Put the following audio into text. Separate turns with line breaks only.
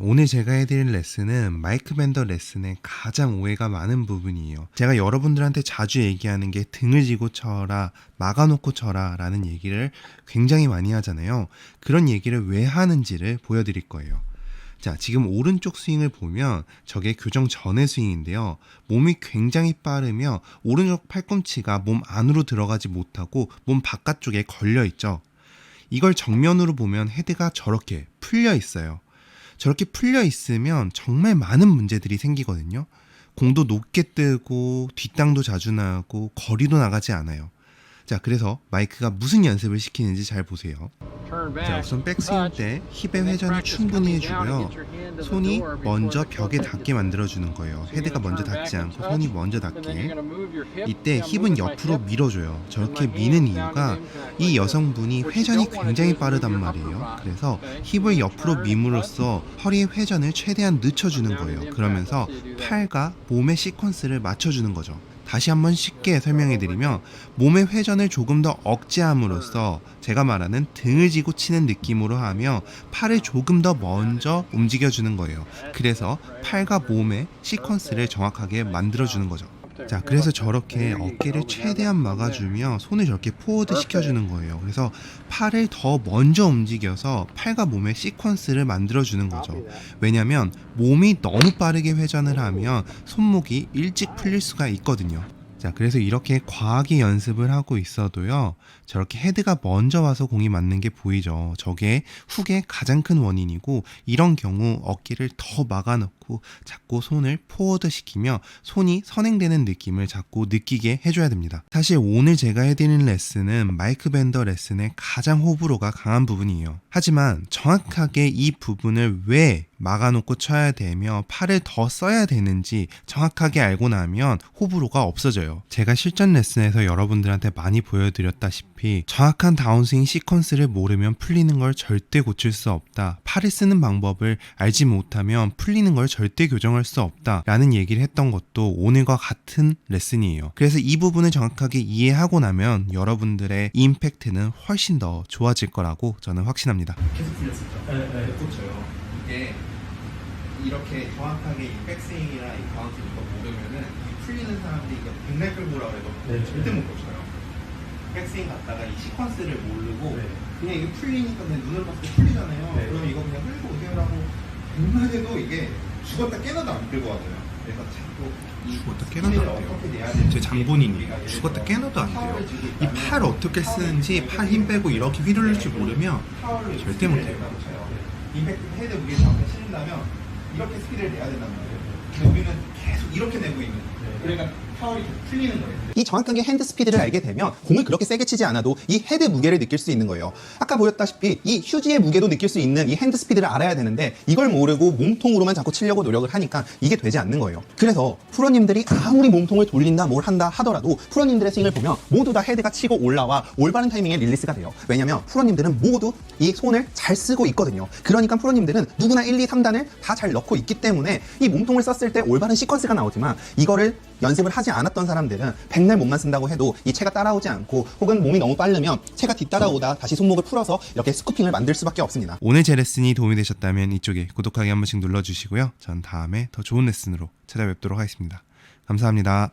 오늘 제가 해드릴 레슨은 마이크 밴더 레슨의 가장 오해가 많은 부분이에요. 제가 여러분들한테 자주 얘기하는 게 등을 쥐고 쳐라, 막아놓고 쳐라 라는 얘기를 굉장히 많이 하잖아요. 그런 얘기를 왜 하는지를 보여드릴 거예요. 자, 지금 오른쪽 스윙을 보면 저게 교정 전의 스윙인데요. 몸이 굉장히 빠르며 오른쪽 팔꿈치가 몸 안으로 들어가지 못하고 몸 바깥쪽에 걸려 있죠. 이걸 정면으로 보면 헤드가 저렇게 풀려 있어요. 저렇게 풀려 있으면 정말 많은 문제들이 생기거든요. 공도 높게 뜨고 뒷땅도 자주 나고 거리도 나가지 않아요. 자, 그래서 마이크가 무슨 연습을 시키는지 잘 보세요. 자, 우선 백스윙 때 힙의 회전을 충분히 해주고요. 손이 먼저 벽에 닿게 만들어주는 거예요. 헤드가 먼저 닿지 않고 손이 먼저 닿게. 이때 힙은 옆으로 밀어줘요. 저렇게 미는 이유가 이 여성분이 회전이 굉장히 빠르단 말이에요. 그래서 힙을 옆으로 밈으로써 허리의 회전을 최대한 늦춰주는 거예요. 그러면서 팔과 몸의 시퀀스를 맞춰주는 거죠. 다시 한번 쉽게 설명해 드리면 몸의 회전을 조금 더 억제함으로써 제가 말하는 등을 쥐고 치는 느낌으로 하며 팔을 조금 더 먼저 움직여 주는 거예요. 그래서 팔과 몸의 시퀀스를 정확하게 만들어 주는 거죠. 자, 그래서 저렇게 어깨를 최대한 막아주며 손을 저렇게 포워드 시켜주는 거예요. 그래서 팔을 더 먼저 움직여서 팔과 몸의 시퀀스를 만들어주는 거죠. 왜냐면 몸이 너무 빠르게 회전을 하면 손목이 일찍 풀릴 수가 있거든요. 자, 그래서 이렇게 과하게 연습을 하고 있어도요, 저렇게 헤드가 먼저 와서 공이 맞는 게 보이죠. 저게 훅의 가장 큰 원인이고, 이런 경우 어깨를 더 막아놓고 자꾸 손을 포워드 시키며 손이 선행되는 느낌을 자꾸 느끼게 해줘야 됩니다. 사실 오늘 제가 해드리는 레슨은 마이크 밴더 레슨의 가장 호불호가 강한 부분이에요. 하지만 정확하게 이 부분을 왜 막아놓고 쳐야 되며 팔을 더 써야 되는지 정확하게 알고 나면 호불호가 없어져요. 제가 실전 레슨에서 여러분들한테 많이 보여드렸다시피 정확한 다운스윙 시퀀스를 모르면 풀리는 걸 절대 고칠 수 없다. 팔을 쓰는 방법을 알지 못하면 풀리는 걸 절대 교정할 수 없다. 라는 얘기를 했던 것도 오늘과 같은 레슨이에요. 그래서 이 부분을 정확하게 이해하고 나면 여러분들의 임팩트는 훨씬 더 좋아질 거라고 저는 확신합니다.
계속 풀렸었죠.
네, 네.
그렇죠. 이게 이렇게 정확하게 이 백스윙이나 이 바운스 이거 모르면은 이 풀리는 사람들이 이거 백날 끌고라고 해도
네,
절대
네.
못 고쳐요. 백스윙 갔다가 이 시퀀스를 모르고
네.
그냥 이게 풀리니까 그냥 눈을 봤을 때 풀리잖아요.
네.
그럼 이거 그냥 끌고 오세요라고 백날 해도 이게 죽었다 깨나도 안 끌고 와져요. 그래서 자꾸 이
죽었다 깨나도 안 돼요. 제 장본인이 죽었다 깨나도 안 돼요. 이 팔 어떻게 쓰는지 팔 힘 빼고 이렇게 휘두를 줄 모르면
파워를
절대
스피드를
못해요.
임팩트 헤드 무게 정확히 실린다면 이렇게 스피드를 내야 된단 말이에요. 근데 우리는 계속 이렇게 내고 있는 거예요. 그러니까 계속 풀리는 거예요.
이 정확하게 핸드 스피드를 알게 되면 공을 그렇게 세게 치지 않아도 이 헤드 무게를 느낄 수 있는 거예요. 아까 보였다시피 이 휴지의 무게도 느낄 수 있는 이 핸드 스피드를 알아야 되는데 이걸 모르고 몸통으로만 자꾸 치려고 노력을 하니까 이게 되지 않는 거예요. 그래서 프로님들이 아무리 몸통을 돌린다 뭘 한다 하더라도 프로님들의 스윙을 보면 모두 다 헤드가 치고 올라와 올바른 타이밍에 릴리스가 돼요. 왜냐면 프로님들은 모두 이 손을 잘 쓰고 있거든요. 그러니까 프로님들은 누구나 1, 2, 3단을 다 잘 넣고 있기 때문에 이 몸통을 썼을 때 올바른 시퀀스가 나오지만 이거를 연습을 하지 않았던 사람들은 백날 몸만 쓴다고 해도 이 체가 따라오지 않고 혹은 몸이 너무 빠르면 체가 뒤따라오다 다시 손목을 풀어서 이렇게 스쿠핑을 만들 수밖에 없습니다.
오늘 제 레슨이 도움이 되셨다면 이쪽에 구독하기 한 번씩 눌러주시고요. 전 다음에 더 좋은 레슨으로 찾아뵙도록 하겠습니다. 감사합니다.